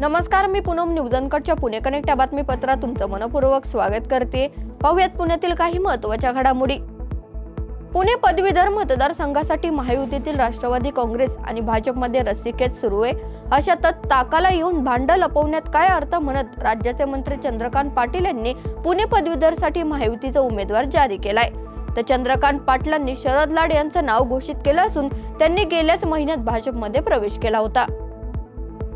नमस्कार मी पूनम न्यूजनकडच्या पुणे कनेक्ट या बातमीपत्रात तुमचं मनपूर्वक स्वागत करते. पाहुयात पुण्यातील काही महत्त्वाच्या घडामोडी. पुणे पदवीधर मतदारसंघासाठी महायुतीतील राष्ट्रवादी काँग्रेस आणि भाजपमध्ये रस्सीखेच सुरू आहे. अशातच ताकाला येऊन भांड लपवण्यात काय अर्थ म्हणत राज्याचे मंत्री चंद्रकांत पाटील यांनी पुणे पदवीधरसाठी महायुतीचा उमेदवार जारी केलाय. तर चंद्रकांत पाटलांनी शरद लाड यांचं नाव घोषित केलं असून त्यांनी गेल्याच महिन्यात भाजपमध्ये प्रवेश केला होता.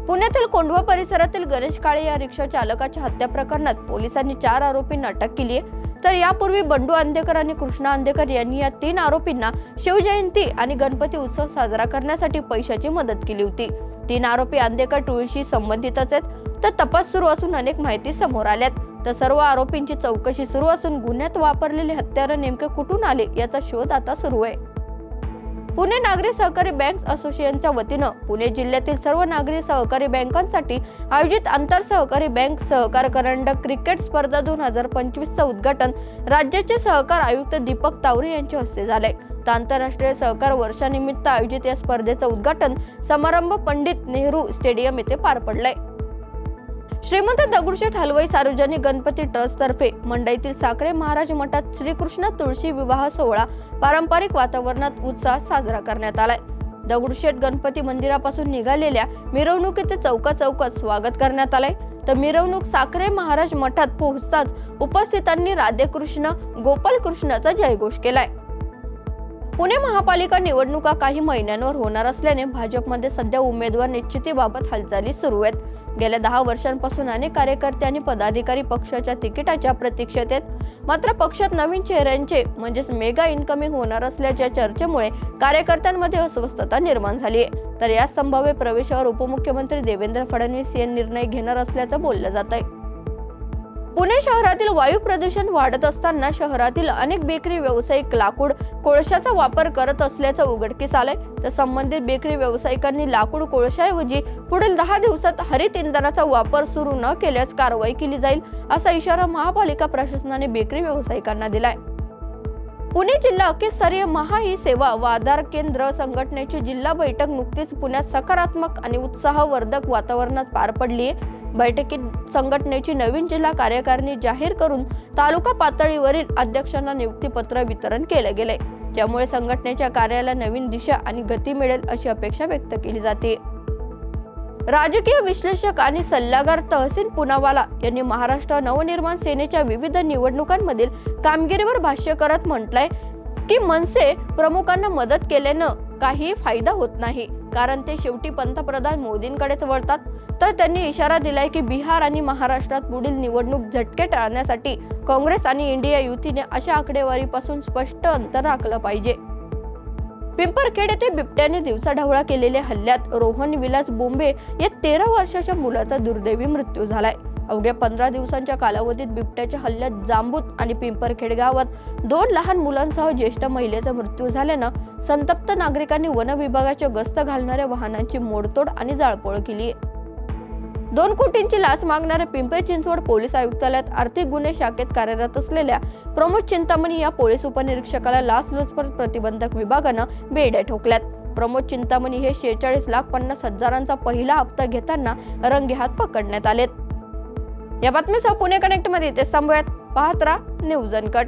पुण्यातील कोंढवा परिसरातील गणेश काळे या रिक्षा चालकाच्या हत्या प्रकरणात पोलिसांनी चार आरोपींना अटक केली आहे तर यापूर्वी बंडू आंदेकर आणि कृष्णा आंदेकर यांनी या तीन आरोपींना शिवजयंती आणि गणपती उत्सव साजरा करण्यासाठी पैशाची मदत केली होती. तीन आरोपी आंदेकर टोळीशी संबंधितच आहेत. तर तपास सुरू असून अनेक माहिती समोर आल्यात. तर सर्व आरोपींची चौकशी सुरू असून गुन्ह्यात वापरलेले हत्यारं नेमके कुठून आले याचा शोध आता सुरू आहे. पुणे नागरी सहकारी बँक असोसिएशनच्या वतीनं पुणे जिल्ह्यातील सर्व नागरी सहकारी बँकांसाठी आयोजित आंतर सहकारी बँक सहकार करंडक क्रिकेट स्पर्धा दोन हजार पंचवीसचं उद्घाटन राज्याचे सहकार आयुक्त दीपक तावरे यांच्या हस्ते झाले. तर आंतरराष्ट्रीय सहकार वर्षानिमित्त आयोजित या स्पर्धेचं उद्घाटन समारंभ पंडित नेहरू स्टेडियम येथे पार पडलाय. श्रीमंत दगडूशेठ हलवाई सार्वजनिक गणपती ट्रस्टतर्फे मंडईतील साखरे महाराज मठात श्रीकृष्ण तुळशी विवाह सोहळा पारंपरिक वातावरणात उत्साहात साजरा करण्यात आलाय. दगडूशेठ गणपती मंदिरापासून निघालेल्या मिरवणुकीचे चौका चौकात स्वागत करण्यात आलंय. तर मिरवणूक साखरे महाराज मठात पोहोचताच उपस्थितांनी राधेकृष्ण गोपालकृष्णाचा जयघोष केलाय. पुणे महापालिका निवडणुका काही महिन्यांवर होणार असल्याने भाजपमध्ये सध्या उमेदवार निश्चितीबाबत हालचाली सुरू आहेत. गेल्या दहा वर्षांपासून अनेक कार्यकर्ते आणि पदाधिकारी पक्षाच्या तिकिटाच्या प्रतीक्षेत आहेत मात्र पक्षात नवीन चेहऱ्यांचे म्हणजेच मेगा इन्कमिंग होणार असल्याच्या चर्चेमुळे कार्यकर्त्यांमध्ये अस्वस्थता निर्माण झाली आहे. तर या संभाव्य प्रवेशावर उपमुख्यमंत्री देवेंद्र फडणवीस यांनी निर्णय घेणार असल्याचं बोललं जात आहे पुणे शहरातील वायू प्रदूषण वाढत असताना शहरातील अनेक बेकरी व्यावसायिक लाकूड कोळशाचा वापर करत असल्याचं उघडकीस आलंय. तर संबंधित बेकरी व्यावसायिकांनी लाकूड कोळशाऐवजी पुढील दहा दिवसात हरित इंधनाचा वापर सुरू न केल्यास कारवाई केली जाईल असा इशारा महापालिका प्रशासनाने बेकरी व्यावसायिकांना दिलाय. पुणे जिल्हा अखिलस्तरीय महा ही सेवा व आधार केंद्र संघटनेची जिल्हा बैठक नुकतीच पुण्यात सकारात्मक आणि उत्साहवर्धक वातावरणात पार पडली आहे बैठकीत संघटनेची नवीन जिल्हा कार्यकारिणी जाहीर करून तालुका पातळीवरील अध्यक्षांना नियुक्तीपत्र वितरण केलं गेले. ज्यामुळे संघटनेच्या कार्याला नवीन दिशा आणि गती मिळेल अशी अपेक्षा व्यक्त केली जाते. राजकीय विश्लेषक आणि सल्लागार तहसीन पुनावाला यांनी महाराष्ट्र नवनिर्माण सेनेच्या विविध निवडणुकांमधील कामगिरीवर भाष्य करत म्हटलंय की मनसे प्रमुखांना मदत केल्यानं काही फायदा होत नाही. कारण ते शेवटी पंतप्रधान मोदींकडेच वळतात. तर त्यांनी इशारा दिलाय की बिहार आणि महाराष्ट्रात पुढील निवडणूक झटके टाळण्यासाठी काँग्रेस आणि इंडिया युतीने अशा आकडेवारीपासून स्पष्ट अंतर राखलं पाहिजे. पिंपरखेड येथे बिबट्याने दिवसाढवळा केलेल्या हल्ल्यात रोहन विलास बोंबे या तेरा वर्षाच्या मुलाचा दुर्दैवी मृत्यू झालाय. अवघ्या पंधरा दिवसांच्या कालावधीत बिबट्याच्या हल्ल्यात जांबूत आणि पिंपरखेड गावात दोन लहान मुलांसह ज्येष्ठ महिलेचा मृत्यू झाल्यानं संतप्त नागरिकांनी वन विभागाच्या गस्त घालणाऱ्या वाहनांची मोडतोड आणि जाळपोळ केली. दोन कोटींची लाच मागणाऱ्या पिंपरी चिंचवड पोलीस आयुक्तालयात आर्थिक गुन्हे शाखेत कार्यरत असलेल्या प्रमोद चिंतामणी या पोलीस उपनिरीक्षकाला लाचलुचपत प्रतिबंधक विभागानं बेड्या ठोकल्यात. प्रमोद चिंतामणी हे शेहेचाळीस लाख पन्नास हजारांचा पहिला हप्ता घेताना रंगेहात पकडण्यात आलेत. या बातमीसह पुणे कनेक्टमध्ये इथे थांबूयात. पाहत राहा न्यूज अनकट.